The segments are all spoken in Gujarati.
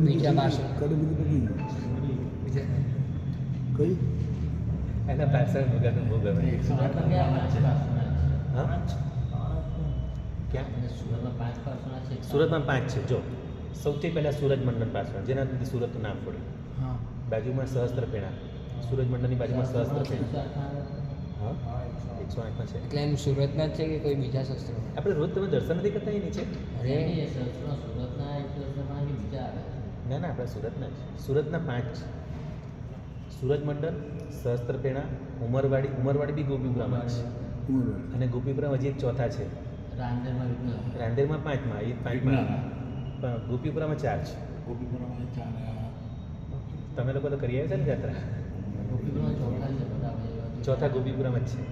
બીજા બધી બધી કઈ? એના પાછળ વગરનું બહુ ગમે ક્યાં? સુરતમાં પાંચ છે જો સૌથી પહેલાં સુરજ મંડળ પાછળ. જેનાથી સુરતનું નામ પડ્યું હા. બાજુમાં સહસ્ત્ર પેણા. સુરજ મંડળની બાજુમાં સહસ્ત્ર પેણા. હા? એકસો આઠમાં છે. એટલે એમ સુરતના જ છે કે કોઈ બીજા શસ્ત્રો? આપણે રોજ તમે દર્શન નથી કરતા એ નીચે અરે ના ના આપણે સુરતના જ. સુરતના પાંચ છે સુરજ મંડળ સહસ્ત્રપેણા ઉમરવાડી ઉમરવાડી બી ગોપીપુરામાં છે અને ગોપીપુરા હજી એક ચોથા છે. રાંદેરમાં પાંચમાં એ પાંચમાં. પણ ગોપીપુરામાં ચાર છે. ગોપીપુરામાં ચાર તમે લોકો તો કરી આવ્યા છે ને યાત્રા? ચોથા ગોપીપુરામાં જ છે.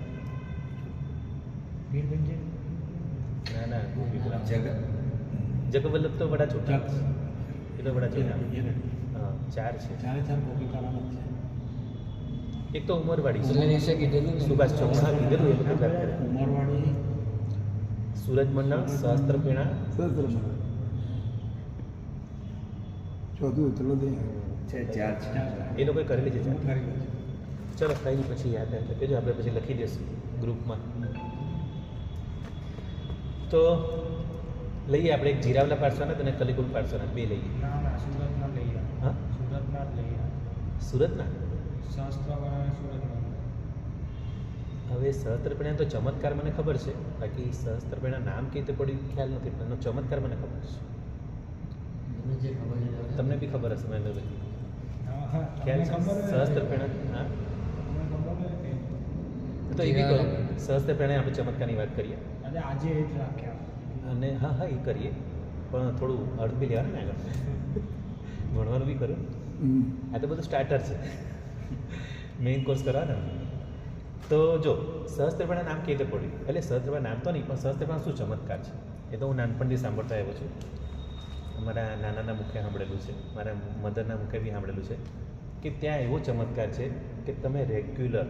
ના ના ગોપીપુરા જગવલ્લભ તો બધા છોટા છે. એ તો છે છોટા ચાર છે. ચારે ચાર ગોપીપુરામાં છે. એક તો ઉમરવાડી. સુભાષ ચૌહાણ કીધેલું એ લોકો ઉમરવાડી. સુરજ મંડળ સહસ્ત્ર પેણા. સહસ્ત્ર મંડળ. ચોથું ચલો દે છે ચાર છે. એ લોકોએ કરેલી છે ચાર. ચલો કઈ નહીં પછી યાદ આવે કે જો આપણે પછી લખી દઈશું ગ્રુપમાં. તો લઈએ આપણે એક જીરાવલા પાર્શ્વનાથ અને કલિકુલ પાર્શ્વનાથ બે લઈએ. ના ના સુરતના લઈએ. હા? સુરતના જ લઈએ. સુરતના? હવે સહસ્ત્રપેણા તો ચમત્કાર મને ખબર છે. બાકી સહસ્ત્રપેણા નામ કેવી રીતે પડ્યું ખ્યાલ નથી પણ એનો ચમત્કાર મને ખબર છે. તમને બી ખબર હશે હા ખ્યાલ તમને છે? સહસ્ત્રપેણા હા? તો એ બી કરો સહસ્ત્રપેણા આપણે ચમત્કારની વાત કરીએ. આજે આજે એ જ રાખ્યા. અને હા હા એ કરીએ. પણ થોડું અર્થ બી લેવાનું ને આગળ. ભણવાનું બી કરું આ તો બધું સ્ટાર્ટર છે. મેઇન કોર્સ કરવાના. તો જો સહસ્ત્રપણા નામ કેવી રીતે પડ્યું? એટલે સહસ્ત્રપણા નામ તો નહીં પણ સહસ્ત્રપણા શું ચમત્કાર છે? એ તો હું નાનપણથી સાંભળતા આવ્યો છું. અમારા નાનાના મુખે સાંભળેલું છે. મારા મધરના મુખે બી સાંભળેલું છે કે ત્યાં એવો ચમત્કાર છે કે તમે રેગ્યુલર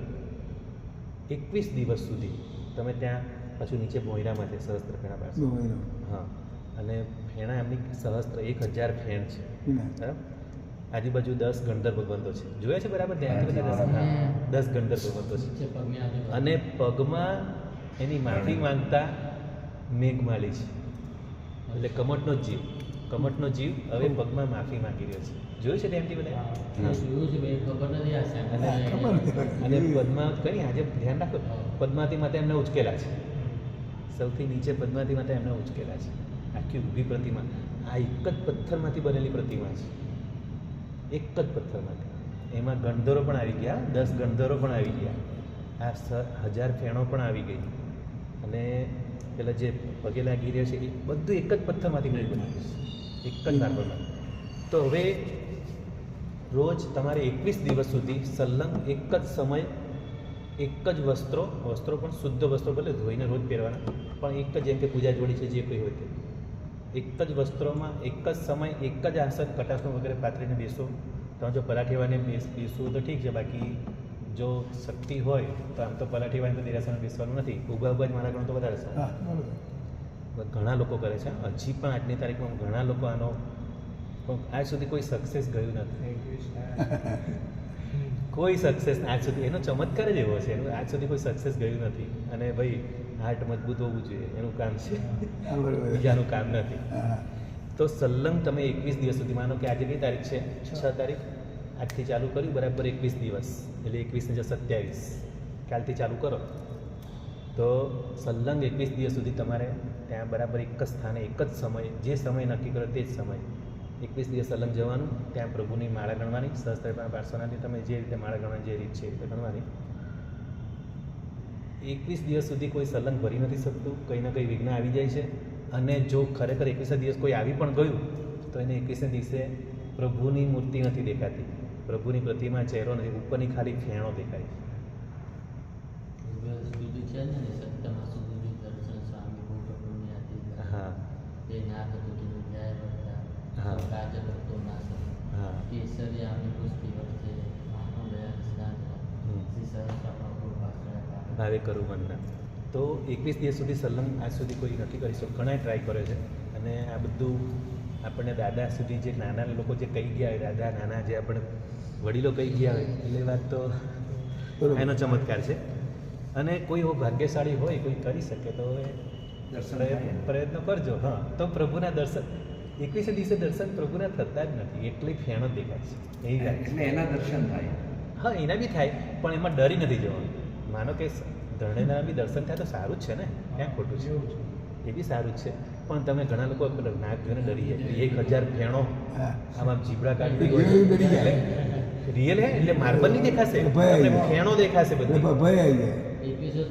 એકવીસ દિવસ સુધી તમે ત્યાં પાછું નીચે ભોંયરામાં છે સહસ્ત્રપેણા પાસે. હા. અને ફેણા એમની સહસ્ત્ર એક હજાર ફેણ છે. બરાબર? આજુબાજુ દસ ગણધર ભગવંતો છે. જોયા છે બરાબર? ધ્યાનથી દસ ગણધર ભગવંતો છે. અને પગમાં એની માફી માંગતા મેઘમાલી છે. એટલે કમટનો જીવ. કમટનો જીવ હવે પગમાં માફી માંગી રહ્યો છે. જોયું છે ધ્યાનથી બધા. અને પદ્માવત કરી આજે ધ્યાન રાખો. પદ્માવતી માતા એમને ઉચકેલા છે. સૌથી નીચે પદ્માવતી માતા એમને ઉચકેલા છે. આખી ઊભી પ્રતિમા. આ એક જ પથ્થરમાંથી બનેલી પ્રતિમા છે. એક જ પથ્થરમાંથી. એમાં ગણધરો પણ આવી ગયા, દસ ગણધરો પણ આવી ગયા. આ હજાર ફેણો પણ આવી ગઈ. અને પેલા જે પગે લાગી રહ્યા છે, એ બધું એક જ પથ્થરમાંથી બનેલું છે. એક જ માર્બલમાં. તો હવે રોજ તમારે એકવીસ દિવસ સુધી સલંગ એક જ સમય, એક જ વસ્ત્રો વસ્ત્રો પણ શુદ્ધ વસ્ત્રો ભલે ધોઈને રોજ પહેરવાના. પણ એક જ જેમ કે પૂજા જોડી છે જે કોઈ હોય તે. એક જ વસ્ત્રોમાં એક જ સમય એક જ આસન કટાસનો વગેરે પાથરીને બેસો. તમે જો પરાઠીવાને બેસ બેસવું તો ઠીક છે બાકી જો શક્તિ હોય તો આમ તો પલાઠીવાને તો દેરાસરમાં બેસવાનું નથી. ઊભા ઊભા જ મારા ગણું તો વધારે સારું. ઘણા લોકો કરે છે. હજી પણ આજની તારીખમાં ઘણા લોકો આનો આજ સુધી કોઈ સક્સેસ ગયું નથી. કોઈ સક્સેસ આજ સુધી એનો ચમત્કાર જ એવો છે. એનું આજ સુધી કોઈ સક્સેસ ગયું નથી. અને ભાઈ હાર્ટ મજબૂત હોવું જોઈએ એનું કામ છે. બીજાનું કામ નથી. તો સલંગ તમે એકવીસ દિવસ સુધી માનો કે આજે કઈ તારીખ છે? છ. તારીખ? આજથી ચાલુ કર્યું બરાબર એકવીસ દિવસ. એટલે એકવીસ જ સત્યાવીસ. કાલથી ચાલુ કરો. તો સલંગ એકવીસ દિવસ સુધી તમારે ત્યાં બરાબર એક જ સ્થાને એક જ સમયે જે સમય નક્કી કરો તે જ સમય. એકવીસ દિવસ સલંગ જવાનું ત્યાં પ્રભુની માળા ગણવાની સહસ્ત્ર પાર્શ્વનાથી તમે જે રીતે માળા ગણવાની જે રીત છે એ રીતે ગણવાની. એકવીસ દિવસ સુધી કોઈ સલંગ ભરી નથી શકતું કંઈ ને કંઈ વિઘ્ન આવી જાય છે. અને જો ખરેખર એકવીસે દિવસ કોઈ આવી પણ ગયું તો એને એકવીસે દિવસે પ્રભુની મૂર્તિ નથી દેખાતી. પ્રભુની પ્રતિમા ચહેરો નથી ઉપરની ખાલી ફેણો દેખાય હા. હા. ભાવે કરું વંદના તો એકવીસ દિવસ સુધી સલંગ આજ સુધી કોઈ નથી કરી શકતું ઘણા ટ્રાય કરે છે. અને આ બધું આપણને દાદા સુધી જે નાના લોકો જે કહી ગયા હોય દાદા નાના જે આપણે વડીલો કહી ગયા હોય એટલે વાત તો. એનો ચમત્કાર છે. અને કોઈ એવો ભાગ્યશાળી હોય કોઈ કરી શકે તો એ દર્શન પ્રયત્ન. કરજો. હા. તો પ્રભુના દર્શન. એકવીસે દિવસે દર્શન પ્રભુના થતા જ નથી. એટલી ફેણો દેખાય છે. એટલે એના દર્શન થાય હા એના બી થાય પણ એમાં ડરી નથી જવાનું. માનો કે ધરણેના બી દર્શન થાય તો સારું જ છે ને? ક્યાં ખોટું છે? એ બી સારું જ છે. પણ તમે ઘણા લોકો નાક જોઈને ડરી જાય એક હજાર ફેણો આમાં જીબડા કાઢી ડરી જાય. રિયલ હે? એટલે માર્બલ નહીં દેખાશે? ફેણો દેખાશે બધું. ભય આવી જાય.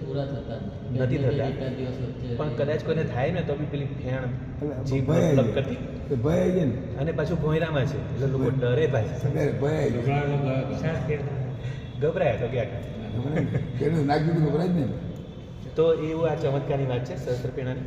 પૂરા થતા નથી. થતા. પણ કદાચ કોઈને થાય ને તો બી પેલી ફેણ જીભ જાય. કરતી. ભય આવી જાય અને પાછું ભોંયરામાં છે. એટલે લોકો ડરે પાછા. એટલે ભય ગયા ગભરાયા. તો દીધું ખબર જ ને તો એવું આ ચમત્કારની વાત છે સહસ્ત્રપેણાની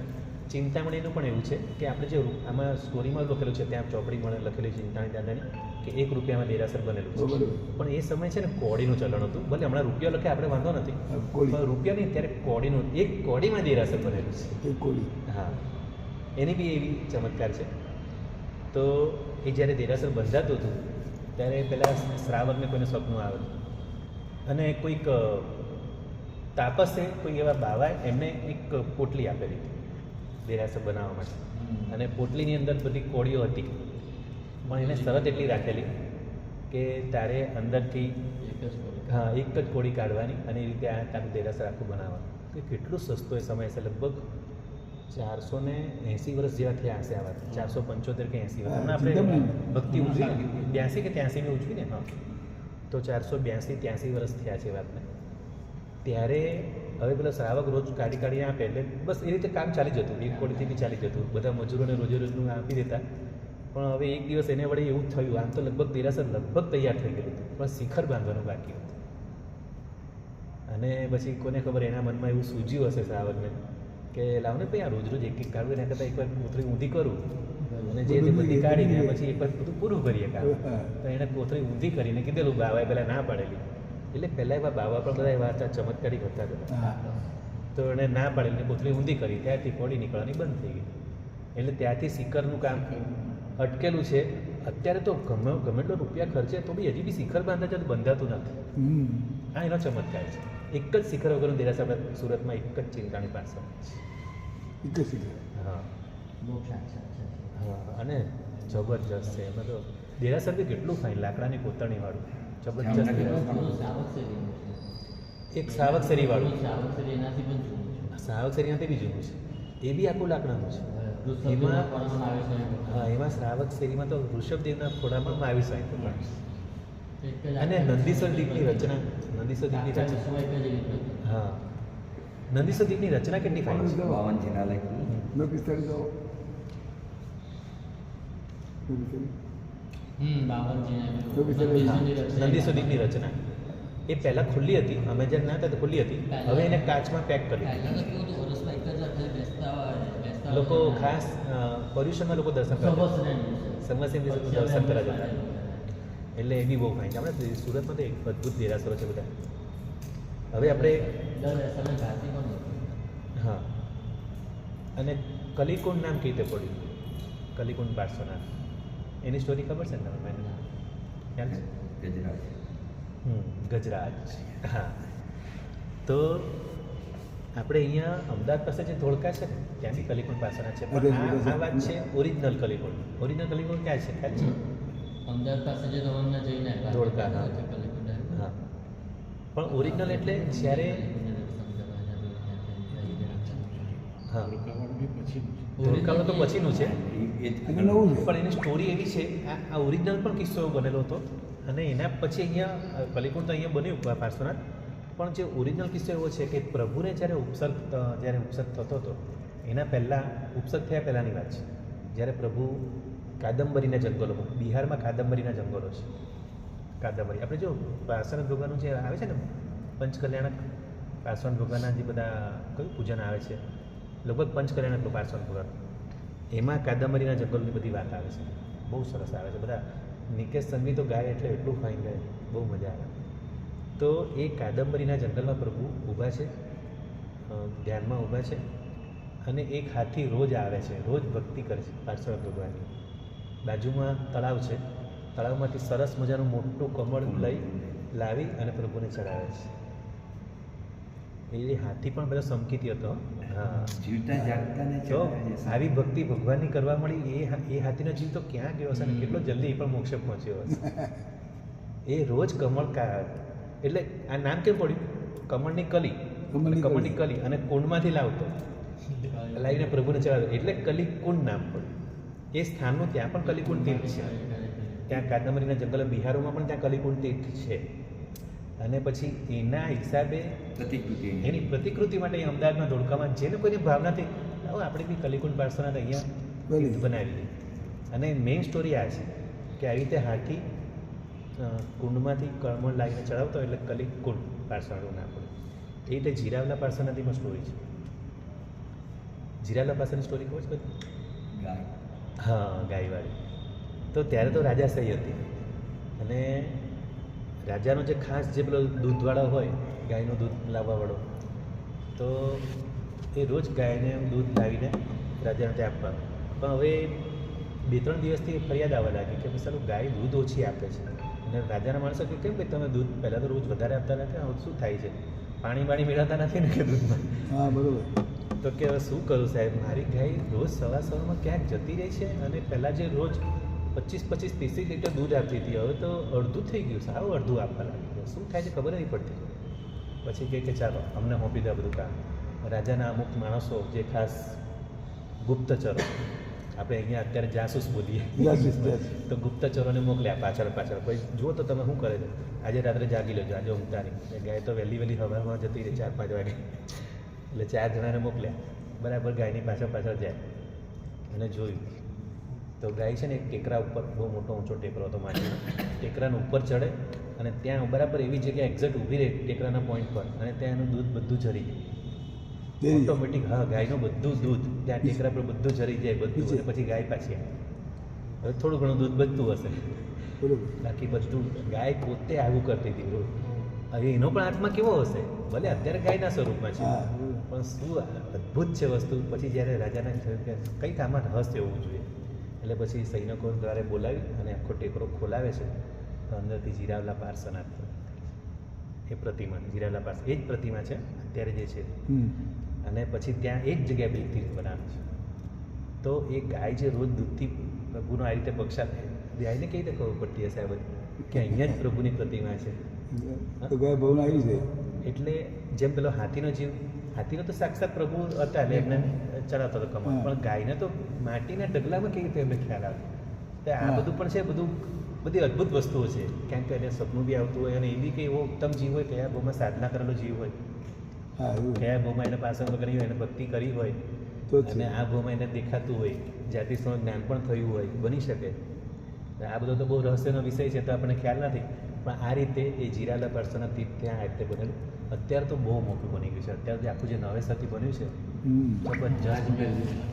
ચિંતામણીનું પણ એવું છે કે આપણે જે આમાં સ્ટોરીમાં લખેલું છે ત્યાં ચોપડી મને લખેલી છે ચિંતામણી દાદાની કે એક રૂપિયામાં દેરાસર બનેલું છે. પણ એ સમય છે ને કોડીનું ચલણ હતું. ભલે હમણાં રૂપિયો લખે આપણે વાંધો નથી. પણ રૂપિયા નહીં ત્યારે કોડીનું એક કોડીમાં દેરાસર બનેલું છે. હા. એની બી એવી ચમત્કાર છે. તો એ જ્યારે દેરાસર બંધાતું હતું ત્યારે પેલા શ્રાવકને કોઈને સપનું આવે. અને કોઈક તાપસે કોઈ એવા બાવાએ એમને એક પોટલી આપેલી દેરાસર બનાવવા માટે. અને પોટલીની અંદર બધી કોળીઓ હતી. પણ એને શરત એટલી રાખેલી કે તારે અંદરથી એક જ કોળી. હા એક જ કોળી કાઢવાની અને એ રીતે આ તારું દેરાસર આખું બનાવવાનું. કે કેટલું સસ્તો એ સમય છે લગભગ ચારસો ને એંસી વર્ષ જેવા થયા હશે આ વાત. ચારસો પંચોતેર કે એંસી વર્ષ. આપણે ભક્તિ ઉજવી. બ્યાસી કે ત્યાંસીની ઉજવી ને હા. તો ચારસો બ્યાસી, ત્યાંસી વર્ષ થયા છે વાતને. ત્યારે હવે પેલો શ્રાવક રોજ કાઢી કાઢી આપે એટલે બસ એ રીતે કામ ચાલી જતું એક કોડીથી બી ચાલી જતું. બધા મજૂરોને રોજે રોજનું આપી દેતા. પણ હવે એક દિવસ એને વડે એવું થયું, આમ તો લગભગ દેરાસર લગભગ તૈયાર થઈ ગયું હતું, પણ શિખર બાંધવાનું બાકી હતું. અને પછી કોને ખબર એના મનમાં એવું સૂજ્યું હશે શ્રાવકને કે લાવને ભાઈ આ રોજ રોજ એક એક કાઢવું એના કરતાં એકવાર કોથળી ઊંધી કરું. અને જે તે બધી કાઢીને પછી એક બધું પૂરું કરીએ કામ. તો એણે કોથળી ઊંધી કરીને કીધેલું બાવાએ પહેલાં ના પાડેલી. એટલે પહેલાં એવા બાવા પણ બધા એવા ચમત્કારી ચમત્કારી હતા. હા. તો એણે ના પાડેલી કોથળી ઊંધી કરી. ત્યારથી કોડી નીકળવાની બંધ થઈ ગઈ. એટલે ત્યાંથી શિખરનું કામ અટકેલું છે. અત્યારે તો ગમે ગમે એટલો રૂપિયા ખર્ચે તો બી હજી બી શિખર બાંધા છે તો બંધાતું નથી. આ એનો ચમત્કાર છે. એક જ શિખર વગરનું દેરાસર આપણે સુરતમાં એક જ ચિંતાની પાસે એક જ શિખર. હા. મોક્ષ અને જબરજસ્ત છે. એમાં તો દેરાસર બી કેટલું ફાઇન લાકડાની કોતરણીવાળું. જબરજસ્ત. એક સાવકસરીવાળું. પેલું સાવકસેરી એનાથી પણ જૂનું છે. સાવકસરીયાથી બી જૂનું છે. એ બી આખું લાકડાનું છે. એમાં-. હા એમાં શ્રાવક શેરીમાં તો વૃષભદેવના ખોડામાં આવી પણ અને નંદીસર નંદીશ્વર દીપની રચના નંદીશ્વર દીપની રચના. હા. નંદીશ્વર દીપની રચના કેટલી ફાઇન છે બાવન જિલ્લા લખી મેં પિસ્તાળીસ આવો મેં પિસ્તાળીસ હમ, બાવન છે ને તો પેલું. પછી હા, નંદીશ્વરની રચના. એ પહેલાં ખુલ્લી હતી અમે જ્યારે ના હતા ખુલ્લી હતી. હવે એને કાચમાં પેક કરી લોકો ખાસ પર્યુષણમાં લોકો દર્શન પછી દર્શન કરવા જતા. એટલે એ બી બહુ ફાઇન છે. આપણે સુરતમાં તો એક અદ્ભુત દેરાસરો છે બધા. હવે આપણે. હા. અને કલિકુંડ નામ કઈ રીતે પડ્યું? કલિકુંડ પાર્શ્વનાથ એની સ્ટોરી ખબર છે ને તમે મને ખ્યાલ છે? ગજરાજ. હમ, ગજરાજ. હા. તો આપણે અહીંયા અમદાવાદ પાસે જે ધોળકા છે ને ત્યાંથી કલીકુંડ પાસેના છે. પણ આ આ વાત છે ઓરિજિનલ કલીકુંડ ઓરિજિનલ કલીકુંડ ક્યાં છે? ખ્યાલ છે? અમદાવાદ પાસે જે રમણના જઈને. ધોળકા, હા. હા. પણ ઓરિજિનલ એટલે જ્યારે હા રોકાવાનું ધોળકાનું તો પછીનું છે. નવું પણ એની સ્ટોરી એવી છે આ આ ઓરિજિનલ પણ કિસ્સો એવો બનેલો હતો. અને એના પછી અહીંયા કલિકુંડ તો અહીંયા બન્યું પાર્શ્વનાથ. પણ જે ઓરિજિનલ કિસ્સો એવો છે કે પ્રભુને જ્યારે ઉપસર્ગ જ્યારે ઉપસર્ગ થતો હતો એના પહેલાં ઉપસર્ગ થયા પહેલાંની વાત છે. જ્યારે પ્રભુ કાદંબરીના જંગલોમાં બિહારમાં કાદંબરીના જંગલો છે. કાદંબરી. આપણે જો પાર્શ્વનાથ ભગવાનનું જે આવે છે ને પંચકલ્યાણક પાર્શ્વનાથ ભગવાનના જે બધા કયું પૂજન આવે છે? લગભગ પંચકલ્યાણક પાર્શ્વનાથ ભગવાન એમાં કાદંબરીના જંગલની બધી વાત આવે છે. બહુ સરસ આવે છે. બધા નિકેશ સંગી તો ગાય એટલે એટલું ફાઇન ગાય. બહુ મજા આવે. તો એ કાદંબરીના જંગલમાં પ્રભુ ઊભા છે. ધ્યાનમાં ઊભા છે. અને એક હાથી રોજ આવે છે. રોજ ભક્તિ કરે છે પાર્શ્વનાથ ભગવાનની. બાજુમાં તળાવ છે. તળાવમાંથી સરસ મજાનું મોટું કમળ લઈ લાવી અને પ્રભુને ચડાવે છે. એ હાથી પણ બધો સમકીતી હતો. જીવતા જાગતાને તો ચડાવે આવી ભક્તિ ભગવાનની કરવા મળી એ એ હાથીનો જીવ તો ક્યાં ગયો હશે ને? કેટલો જલ્દી એ પણ મોક્ષે પહોંચ્યો હશે. એ રોજ કમળ કા એટલે આ નામ કેમ પડ્યું? કમળની કલી. કમળની કલી. અને કુંડમાંથી લાવતો. લાવીને પ્રભુને ચડાવ્યો. એટલે કલિકુંડ નામ પડ્યું. એ સ્થાનનું ત્યાં પણ કલિકુંડ તીર્થ છે. ત્યાં કાદંબરીના જંગલ બિહારોમાં પણ ત્યાં કલિકુંડ તીર્થ છે. અને પછી એના હિસાબે પ્રતિકૃતિ. એની પ્રતિકૃતિ માટે અમદાવાદમાં ધોળકામાં જેને કોઈની ભાવનાથી આવો આપણે બી કલિકુંડ પાર્સોનાથ અહીંયા બની. બનાવી અને મેઇન સ્ટોરી આ છે કે આવી રીતે હાથી કુંડમાંથી કળમળ લાવીને ચડાવતો એટલે કલિકુંડ પાર્સોનાથનું નામ પડે. એ રીતે જીરાવલા પાર્સોનાથની પણ સ્ટોરી છે. જીરાવલા પાસેની સ્ટોરી ખબર છે બધી? ગાય. હા ગાયવાળી. તો ત્યારે તો રાજાશાહી હતી. અને રાજાનો જે ખાસ જે પેલો દૂધવાળો હોય ગાયનું દૂધ લાવવાવાળો તો એ રોજ ગાયને દૂધ લાવીને રાજાને ત્યાં આપવાનું. પણ હવે બે ત્રણ દિવસથી ફરિયાદ આવવા લાગી કે ભાઈ સારું ગાય દૂધ ઓછી આપે છે. અને રાજાના માણસો કે કેમ કે તમે દૂધ પહેલાં તો રોજ વધારે આપતા નથી હવે શું થાય છે? પાણી બાણી મેળવતા નથી ને કે દૂધમાં? હા બરાબર. તો કે હવે શું કરું સાહેબ? મારી ગાય રોજ સવાર સવારમાં ક્યાંક જતી રહી છે અને પહેલાં જે રોજ પચીસ પચીસ ત્રીસ લીટર દૂધ આપતી હતી. હવે તો અડધું થઈ ગયું. સારું અડધું આપવા લાગી ગયું શું થાય છે ખબર નહીં પડતી. પછી કહે કે ચાલો અમને હોંપી દે બધું કામ. રાજાના અમુક માણસો જે ખાસ ગુપ્તચરો આપણે અહીંયા અત્યારે જાસૂસ બોલીએ. તો ગુપ્તચરોને મોકલ્યા પાછળ પાછળ. કોઈ જુઓ તો તમે શું કરે છે. આજે રાત્રે જાગી લેજો આજે ઊંઘતા નહીં ગાય તો વહેલી વહેલી હવામાં જતી રહી ચાર પાંચ વાગે. એટલે ચાર જણાને મોકલ્યા. બરાબર ગાયની પાછળ પાછળ જાય. અને જોયું. તો ગાય છે ને એક ટેકરા ઉપર બહુ મોટો ઊંચો ટેકરો હતો માટીનો. ટેકરાના ઉપર ચડે અને ત્યાં બરાબર એવી જગ્યા એક્ઝેક્ટ ઊભી રહે ટેકરાના પોઈન્ટ પર અને ત્યાં એનું દૂધ બધું ઝરી જાય. ઓટોમેટિક હા ગાયનું બધું દૂધ. ત્યાં ટેકરા પર બધું ઝરી જાય બધું. અને પછી ગાય પાછી આવે. હવે થોડું ઘણું દૂધ બધું હશે. બાકી બધું ગાય પોતે આવું કરતી હતી રોજ. હવે એનો પણ આત્મા કેવો હશે? ભલે અત્યારે ગાયના સ્વરૂપમાં છે. પણ શું અદ્ભુત છે વસ્તુ. પછી જ્યારે રાજાના કંઈક આમાં રહસ્ય હોવું જોઈએ. એટલે પછી સૈનિકો દ્વારા બોલાવી અને આખો ટેકરો ખોલાવે છે. તો અંદરથી જીરાવલા પાર્સનાથ એ પ્રતિમા જીરાવલા પાર્સ એ જ પ્રતિમા છે. અત્યારે જે છે. અને પછી ત્યાં એક જગ્યાએ બે તીર્થ બનાવે છે. તો એ ગાય જે રોજ દૂધથી પ્રભુનો આ રીતે પક્ષા ગાયને કેવી રીતે ખબર પડતી હશે આ બધી? કે અહીંયા જ પ્રભુની પ્રતિમા છે. તો ગાય ભવન આવી છે એટલે જેમ પેલો હાથીનો જીવ હાથીનો તો સાક્ષાત પ્રભુ હતા એટલે એમને ચડાવતો હતો કમળ. હા. પણ ગાયને તો માટીના ડગલામાં કેવી રીતે એમને ખ્યાલ આવે? તો આ બધું પણ છે બધું બધી અદ્ભુત વસ્તુઓ છે. કેમ કે એને સપનું બી આવતું હોય અને એ બી કે એવો ઉત્તમ જીવ હોય કયા બહુમાં સાધના કરેલો જીવ હોય. કયા બહુમાં એને પાસે કરી હોય એને ભક્તિ કરી હોય. અને આ ભાવમાં એને દેખાતું હોય. જાતિ સ્વરૂપ જ્ઞાન પણ થયું હોય બની શકે. આ બધો તો બહુ રહસ્યનો વિષય છે તો આપણને ખ્યાલ નથી. પણ આ રીતે એ જીરાલા પર્સના તીર્થ ત્યાં આ રીતે બનેલું. અત્યારે તો બહુ મોટું બની ગયું છે. અત્યારે જે આખું જે નવેસરથી બન્યું છે જબરજસ્ત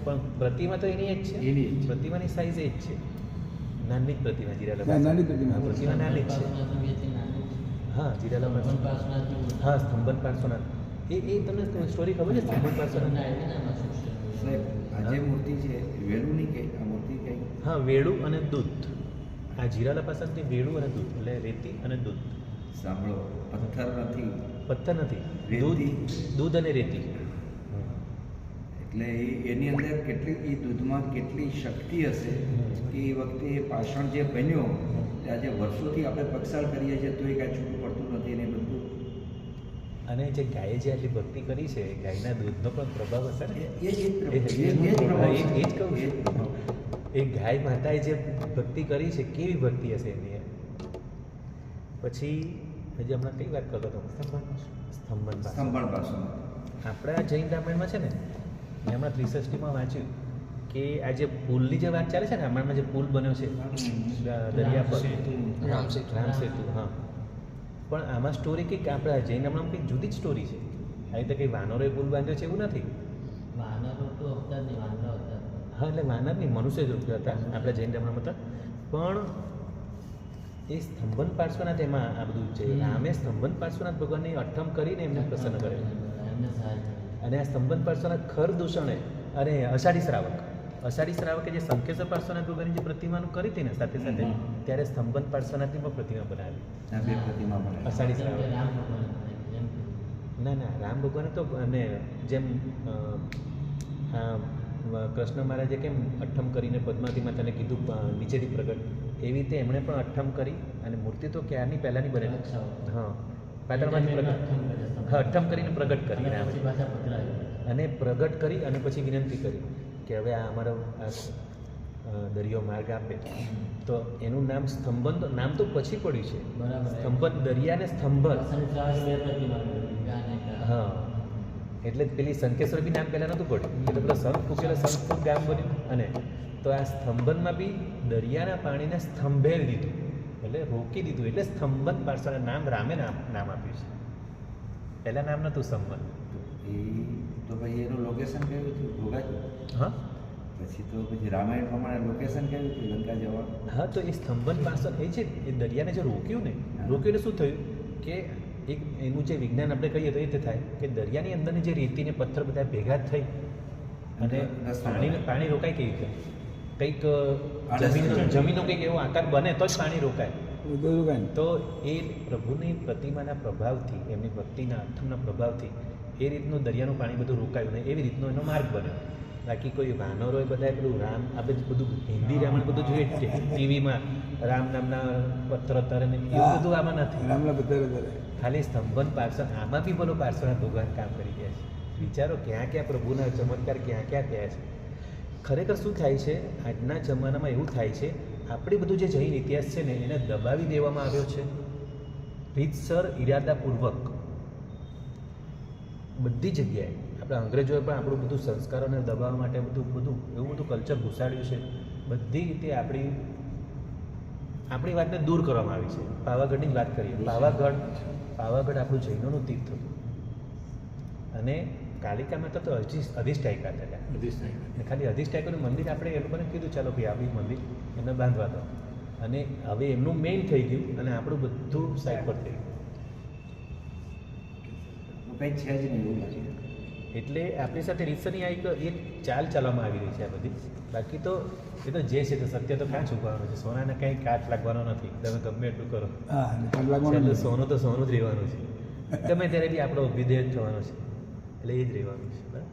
પણ પ્રતિમા તો એની એ જ છે. એની પ્રતિમાની સાઈઝ એ જ છે. નાની જ પ્રતિમા જીરાલા નાની પ્રતિમા. પ્રતિમા નાની જ છે. હા જીરાલા પર્સના હા સ્તંભન પાર્શ્વનાથ એ એ તમને સ્ટોરી ખબર છે? સ્તંભન પાર્શ્વનાથ આ જે મૂર્તિ છે વેલું નહીં કે આ મૂર્તિ કઈ? હા વેળું અને દૂધ આ જીરાલા પાસેથી વેળું અને દૂધ એટલે રેતી અને દૂધ સાંભળો પથ્થર પથ્થર નથી. દૂધ દૂધ અને રેતી. એટલે એની અંદર કેટલી એ દૂધમાં કેટલી શક્તિ હશે કે એ વખતે પાષણ જે બન્યો તે આજે વર્ષોથી આપણે પક્ષાળ કરીએ છીએ તો એ કાંઈ છૂટું પડતું નથી એને બધું. અને જે ગાયે જે આટલી ભક્તિ કરી છે ગાયના દૂધનો પણ પ્રભાવ હશે ને? એ જ એ જ-. કહું છું. એ ગાય માતાએ જે ભક્તિ કરી છે કેવી ભક્તિ હશે એની. પછી હજી હમણાં કઈ વાત કરતો હતો? સ્તંભન સ્તંભન સ્તંભણ આપણે આપણા જૈન રામાયણમાં છે ને મેં હમણાં ત્રિસઠીમાં વાંચ્યું કે આ જે પુલની જે વાત ચાલે છે ને રામાયણમાં જે પુલ બન્યો છે દરિયા પર. રામ સેતુ. રામ સેતુ. હા. પણ આમાં સ્ટોરી કંઈક આપણા જૈન રામાયણ કંઈક જુદી જ સ્ટોરી છે? આ રીતે કંઈ વાનરોએ પુલ બાંધ્યો છે એવું નથી? વાનરો તો હતા જ નહીં વાનરો હતા. હા એટલે વાનર નહીં મનુષ્ય જ હતા આપણા જૈન રામાયણમાં હતા પણ એ સ્તંભન પાર્શ્વનાથ એમાં આ બધું છે. રામે સ્તંભન પાર્શ્વનાથ ભગવાનની અઠમ કરીને એમને પ્રસન્ન કર્યો. અને આ સ્તંભન પાર્શ્વનાથ ખર દૂષણે અને અષાઢી શ્રાવક. અષાઢી શ્રાવકે જે શંકેશ્વર પાર્શ્વનાથ ભગવાનની જે પ્રતિમાનું કરી હતી ને સાથે સાથે ત્યારે સ્તંભન પાર્શ્વનાથની પણ પ્રતિમા બનાવી. પ્રતિમા અષાઢી શ્રાવક. ના ના રામ ભગવાને તો અને જેમ કૃષ્ણ મહારાજે કેમ અઠ્ઠમ કરીને પદ્માવતી માતાને કીધું નીચેથી પ્રગટ એવી રીતે એમણે પણ અઠ્ઠમ કરી અને મૂર્તિ તો ક્યારની? પહેલાંની બનેલી. હા. પાટણમાંથી પ્રગટ. હા અઠ્ઠમ કરીને પ્રગટ કરી અને પ્રગટ કરી અને પછી વિનંતી કરી કે હવે આ અમારો આ દરિયો માર્ગ આપે. તો એનું નામ સ્તંભન તો નામ તો પછી પડ્યું છે. બરાબર. સ્તંભન દરિયા ને સ્તંભન. હા. એટલે પેલી સંકેશ્વર બી નામ પહેલાં નહોતું પડ્યું. એટલે પેલો સંત ફૂકેલો સંત ગામ બન્યું. અને તો આ સ્તંભનમાં બી દરિયાના પાણીને સ્તંભેલ દીધું. એટલે રોકી દીધું. એટલે સ્તંભન પાર્શ્વના નામ રામે નામ નામ આપ્યું છે. પહેલાં નામ નહોતું સ્તંભન એ તો ભાઈ એનું લોકેશન કયું હતું? ભોગાજી હા? પછી તો પછી રામાયણ પ્રમાણે લોકેશન કયું હતું? લંકા જવાનું હા તો એ સ્તંભન પાર્શ્વ એ છે એ દરિયાને જે રોક્યું ને રોક્યું એટલે શું થયું? કે એક એનું જે વિજ્ઞાન આપણે કહીએ તો એ રીતે થાય કે દરિયાની અંદરની જે રેતીને પથ્થર બધા ભેગા થઈ અને પાણી પાણી રોકાય કેવી રીતે? કંઈક જમીન. જમીનનો કંઈક એવો આકાર બને તો જ પાણી રોકાય. તો એ પ્રભુની પ્રતિમાના પ્રભાવથી એમની ભક્તિના અર્થમના પ્રભાવથી એ રીતનું દરિયાનું પાણી બધું રોકાયું ને એવી રીતનો એનો માર્ગ બન્યો. બાકી કોઈ વાનરોએ બધા પેલું રામ આ બધું બધું હિન્દી રામાયણ બધું જોઈએ જ છે. ટીવીમાં રામ નામના પત્ર તરે એવું બધું આમાં નથી. રામના બધા ખાલી સ્તંભન પાર્સલ આમાં બી બોલો પાર્સલના ભગવાન કામ કરી ગયા છે. વિચારો ક્યાં ક્યાં પ્રભુના ચમત્કાર ક્યાં ક્યાં થયા છે. ખરેખર શું થાય છે? આજના જમાનામાં એવું થાય છે આપણે બધું જે જૈન ઇતિહાસ છે ને એને દબાવી દેવામાં આવ્યો છે. રીતસર ઇરાદાપૂર્વક બધી જગ્યાએ આપણે અંગ્રેજોએ પણ આપણું બધું સંસ્કારોને દબાવવા માટે બધું બધું એવું બધું કલ્ચર ઘુસાડ્યું છે. બધી રીતે આપણી આપણી વાતને દૂર કરવામાં આવી છે. પાવાગઢની જ વાત કરીએ પાવાગઢ પાવાગઢ આપણું જૈનોનું તીર્થ હતું. અને કાલિકા માતા તો હજી અધિષ્ઠાયિકા હતા અને ખાલી અધિષ્ઠાયકોનું મંદિર આપણે એ લોકોને કીધું ચાલો ભાઈ આવી મંદિર એમને બાંધવા દો. અને હવે એમનું મેઇન થઈ ગયું અને આપણું બધું સાઈડ પર થઈ ગયું. કંઈ છે જ નહીં એવું લાગે. એટલે આપણી સાથે રીતસરની આ એક એક ચાલ ચાલવામાં આવી રહી છે આ બધી. બાકી તો એ તો જે છે તે સત્ય તો ક્યાં છુપાવવાનું છે? સોનાને કંઈ કાટ લાગવાનો નથી. તમે ગમે એટલું કરો. સોનું તો સોનું જ રહેવાનું છે. ગમે ત્યારે બી આપણો વિધેય થવાનો છે. એટલે એ જ રહેવાનું છે. બરાબર?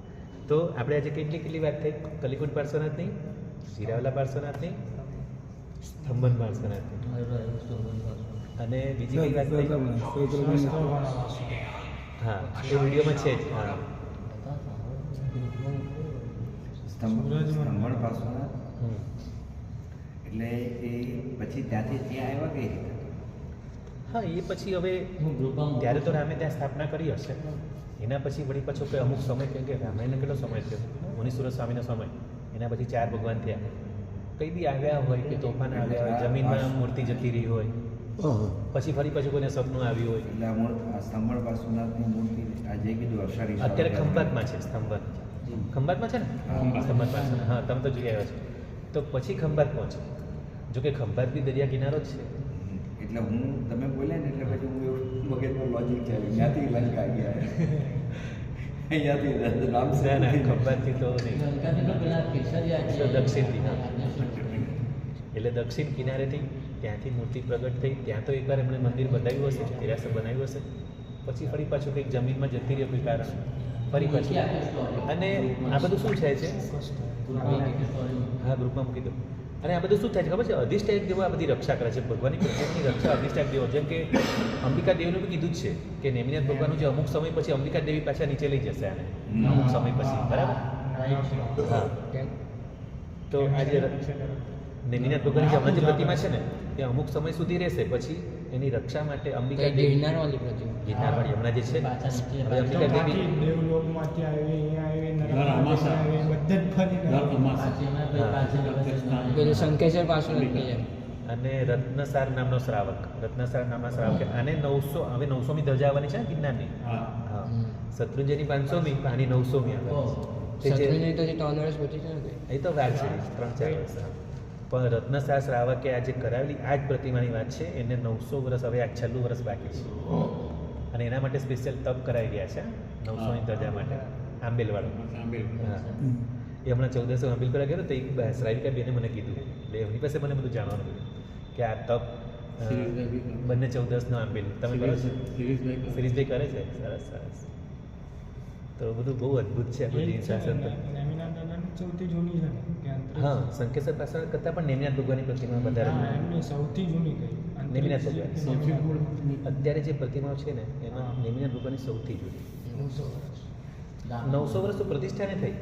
તો આપણે આજે કેટલી કેટલી વાત થઈ? કલિકુટ પાર્શ્વનાથની શિરાવલા પાર્શ્વનાથની સ્તંભન પાર્શ્વનાથની. અને બીજી કઈ વાત. હા એ વિડીયોમાં છે જ. હા બતાવો તો, હવે ગ્રુપમાં મૂકો. પાછળ હમ. એટલે એ પછી ત્યાંથી ત્યાં આવ્યા કઈ રીતે? હા એ પછી હવે હું ગ્રુપમાં ત્યારે તો. રામે ત્યાં સ્થાપના કરી હશે. એના પછી વળી પાછો કોઈ અમુક સમય કેમ કે રામાયણનો કેટલો સમય થયો? મુનીસુરત સ્વામીનો સમય. એના પછી ચાર ભગવાન થયા. કંઈ બી આવ્યા હોય કે તોફાન આવ્યા હોય જમીનમાં મૂર્તિ જતી રહી હોય. પછી ફરી પાછું કોઈને સપનું આવ્યું હોય. એટલે મૂળ આ મૂર્તિ આજે જે કીધું અત્યારે ખંભાતમાં છે સ્તંભત ખંભાતમાં છે ને? ખંભાતમાં. છે હા તમે તો જોઈ આવ્યા છો. તો પછી ખંભાત પહોંચો. જો કે ખંભાત બી દરિયા કિનારો જ છે. એટલે હું તમે બોલ્યા ને એટલે પછી હું એવું મગજમાં લોજિક ચાલ્યું. ત્યાંથી લંકા ગયા. અહીંયાથી રામ ના ના ખંભાતથી તો નહીં. દક્ષિણથી, એટલે દક્ષિણ કિનારેથી ત્યાંથી મૂર્તિ પ્રગટ થઈ. ત્યાં તો એકવાર એમણે મંદિર બનાવ્યું હશે દેરાસર બનાવ્યું હશે. પછી ફરી પાછું કંઈક જમીનમાં જતી રહ્યો કોઈ કારણ. ફરી પછી અને આ બધું શું થાય છે. હા ગ્રુપમાં મૂકી દો. અને આ બધું શું થાય છે ખબર છે? અધિષ્ઠાયક દેવો આ બધી રક્ષા કરે છે. ભગવાનની પ્રત્યેકની રક્ષા અધિષ્ઠાયક દેવો. જેમ કે અંબિકા દેવીનું બી કીધું જ છે કે નેમિનાથ ભગવાનનું જે અમુક સમય પછી અંબિકા દેવી પાછા નીચે લઈ જશે આને. અમુક સમય પછી. બરાબર? હા. તો આજે નેમિનાથ ભગવાનની જે હમણાં જે પ્રતિમા છે ને એ અમુક સમય સુધી રહેશે. પછી એની રક્ષા માટે અંબિકા દેવી ગિરનારવાળી પ્રતિમા ગિરનારવાળી હમણાં જે છે અંબિકા દેવી દેવલોકમાંથી આવી અહીંયા આવી બધે જ પેલું શંકેશ્વર પાછું જાય અને રત્નસાર નામનો શ્રાવક. રત્નસાર નામના શ્રાવક. આને નવસો હવે નવસોમી ધજા આવવાની છે ને ગિરનારની? હા. શત્રુંજયની પાંચસોમી આની નવસોમી આવે. ઓહ. તે જે- શત્રુંજય તો હજી ત્રણ વર્ષ પછી છે એ તો વાર છે ત્રણ ચાર વર્ષ. પણ રત્નસાર શ્રાવકે આ જે કરાવેલી આ જ પ્રતિમાની વાત છે. એને નવસો વર્ષ હવે આ છેલ્લું વર્ષ બાકી છે. અને એના માટે સ્પેશિયલ તપ કરાવી રહ્યા છે. નવસોની ધજા માટે. આંબેલવાળું હા એ હમણાં ચૌદસો આંબેલ કરવા ગયો તો એક શ્રાવિકા બેને મને કીધું. એટલે એમની પાસે મને બધું જાણવાનું મળ્યું કે આ તપ. બંને ચૌદસનો આંબેલ. તમે કરો છો? શિરીષભાઈ કરે. છે. સરસ સરસ. તો બધું બહુ અદ્ભુત છે આ બધી શાસન તો. નેમિનાથ જૂની છે. હા સંકેશ્વર પાછળ કરતાં પણ નેમિનાથ ભગવાનની પ્રતિમા વધારે એમની સૌથી જૂની કઈ? નેમિનાથ ભગવાન. સૌથી અત્યારે જે પ્રતિમાઓ છે ને એમાં નેમિનાથ ભગવાનની સૌથી જૂની નવસો વર્ષ. નવસો વર્ષ તો પ્રતિષ્ઠાને થઈ.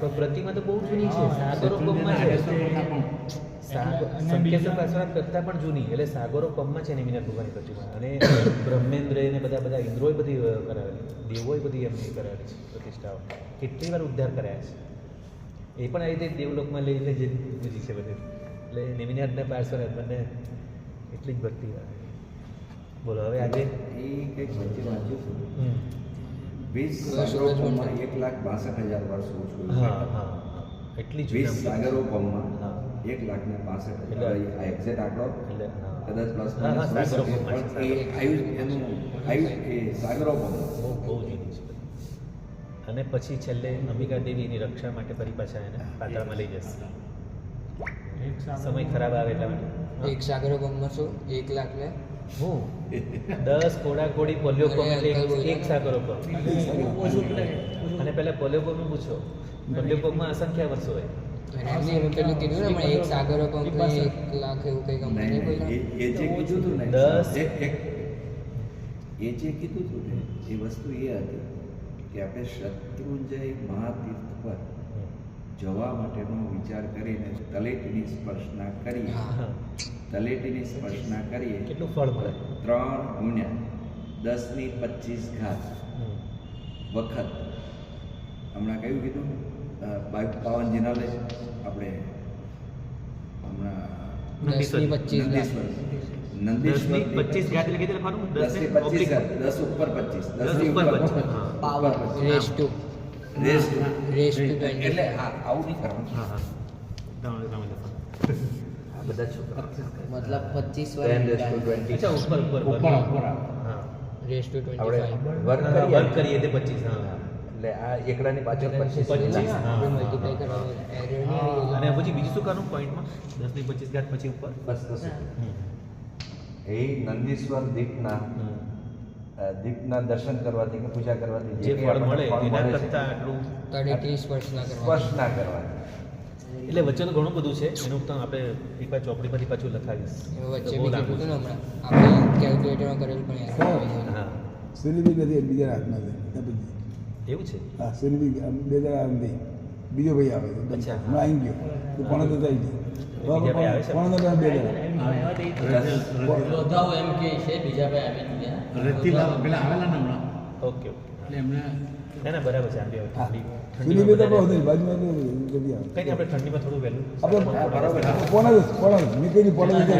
પણ પ્રતિમા તો બહુ જૂની છે. સાગરો પંપમાં છે. સંકેશ્વર બીજા- કરતાં પણ જૂની. એટલે સાગરો પંપમાં છે નેમિનાથ ભગવાનની પ્રતિમા. અને બ્રહ્મેન્દ્ર ને બધા બધા ઇન્દ્રોય બધી કરાવેલી. દેવોય બધી એમની કરાવેલી છે પ્રતિષ્ઠાઓ. કેટલી વાર ઉદ્ધાર કરાયા છે. એ પણ આવી રીતે દેવલોકમાં લઈ લઈ પૂજી છે બધે. એટલે નિમિનાથને પાર્શ્વનાથ બંને એટલી જ ભક્તિ આવે બોલો હવે આજે? એ કંઈક વચ્ચે વાંચ્યું છું વીસ સાગરોપમમાં એક લાખ બાસઠ હજાર વર્ષ ઓછું હા હા એટલી વીસ સાગરોપમમાં હા. એક લાખ ને બાસઠ એટલે- હજાર આ એક્ઝેક્ટ આંકડો એટલે કદાચ પ્લસ પણ એ આયુ એનું આયુ એ સાગરોપમ બહુ અને પછી છેલ્લે અંબિકા દેવીની રક્ષા માટે ફરી પાછા એને પાતાળમાં લઈ જશે સમય ખરાબ આવે એટલા માટે એક સાગરો પંપમાં શું એક લાખ ને હું દસ કોડા કોડી પોલિયો અંકલ એક- સાગરો પગ અને પહેલા પોલિયો પગનું પૂછો પોલિયો કોમમાં અસંખ્ય વર્ષો હોય એ જે કીધું હતું ને એ વસ્તુ એ હતી કે આપણે શત્રુંજય મહાતીર્થ પર જવા માટેનો વિચાર કરીને તલેટીની સ્પર્શના કરીએ. તલેટીની સ્પર્શના કરીએ. કેટલું ફળ મળે? ત્રણ ગુણ્યા દસની પચીસ ઘાત વખત. હમણાં કયું કીધું? પાવનજીના લે આપણે હમણાં નંદીશ્વર. પચીસ ઘાત એટલે કેટલી દસ ઉપર પચીસ. દસ ઉપર પચીસ, ઉપર raise to. Raise raise to એટલે હા આવું નહીં કરવાનું. બધા છોકરા મતલબ પચીસ વર્ષ ઉપર ઉપર ઉપર. ઉપર. રેસ ટુ ટ્વેન્ટી વર્ક કરીએ. વર્ક કરીએ તે પચીસ હા એટલે આ એકડાની પાછળ પચીસ. પચીસ. અને પછી બીજું શું કરવાનું પોઈન્ટમાં દસની પચીસ ઘાત પછી ઉપર? બસ બસ. હમ. એ નંદીશ્વર દીપના. દીપના દર્શન કરવાથી કે પૂજા કરવાથી જે ફળ મળે એના કરતાં આટલું તળેટી સ્પર્શ ના કરવા સ્પર્શ ના કરવાની એટલે વચન ઘણું બધું છે એનું પણ આપણે એકવાર પરથી પાછું લખાવીશ. વચ્ચે બી કીધું. ને હમણાં આપણે કેલ્ક્યુલેટરમાં કરેલું પણ હા. ગયું. નથી બીજા હાથમાં છે એવું છે? હા સુનિબી બે હજાર નથી બીજો ભાઈ આવે છે અચ્છા. હું આવી ગયો. તો કોણ તો થઈ ગયો તો બે જણા. આવે. એમ કે છે બીજા ભાઈ આવી ગયા. પેલા આવેલા ને હમણાં. Okay okay. એટલે એમને ના ના બરાબર છે આંબી ઠંડી. તો બહુ બાજુમાં તો આવે કંઈ નહીં આપણે ઠંડીમાં થોડું વહેલું. આપણે પોણા દસ પોણા દસ મેં પોણા દસ